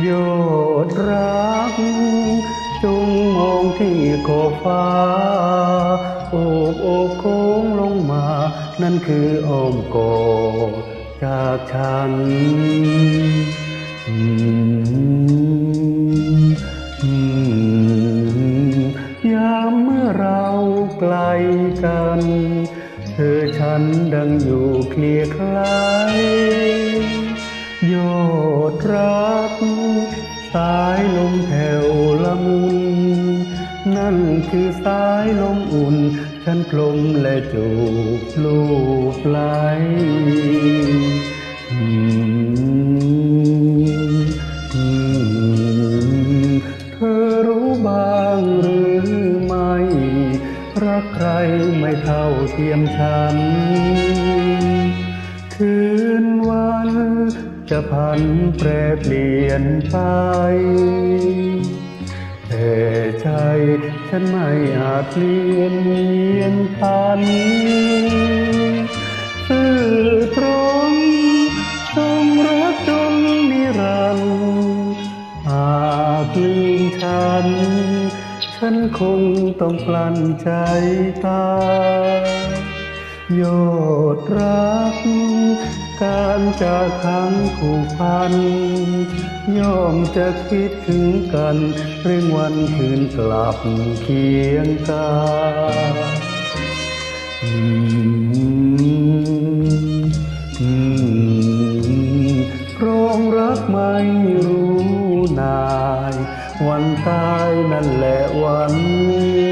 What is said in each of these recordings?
โยดรักจงมองที่ขอบฟ้า โอบโอบโค้งลงมา นั่นคืออ้อมกอดจากฉันยามเมื่อเราไกลกัน เธอฉันดังอยู่เคลียคลาย โยดรัก สายลมแผ่วละมุน นั่นคือสายลมอุ่น ฉันกลมและจูบลูบไหลเธอรู้บ้างหรือไม่ รักใครไม่เท่าเทียมฉัน คืนวัน จะพันแปรเปลี่ยนไป แต่ใจฉันไม่อาจเปลี่ยนเวียนพันซื่อตรงต้องรักจนนิรันดร์หากลืมฉัน ฉันคงต้องกลั้นใจตายโยดรัก การจากครั้งผูกพัน ย่อมจะคิดถึงกันเรื่องวันคืนกลับเคียงกายอืมอืมครองรักไม่รู้นาย วันตายนั่นแหละวันนี้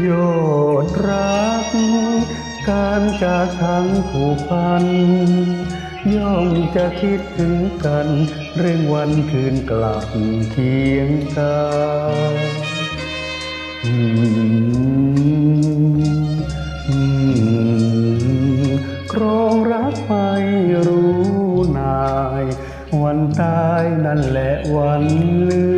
โยดรัก การจากทางผูกพัน ย่อมจะคิดถึงกัน เรื่องวันคืนกลับเคียงกายอืมอืมครองรักไม่รู้นาย วันตายนั่นแหละวันเลื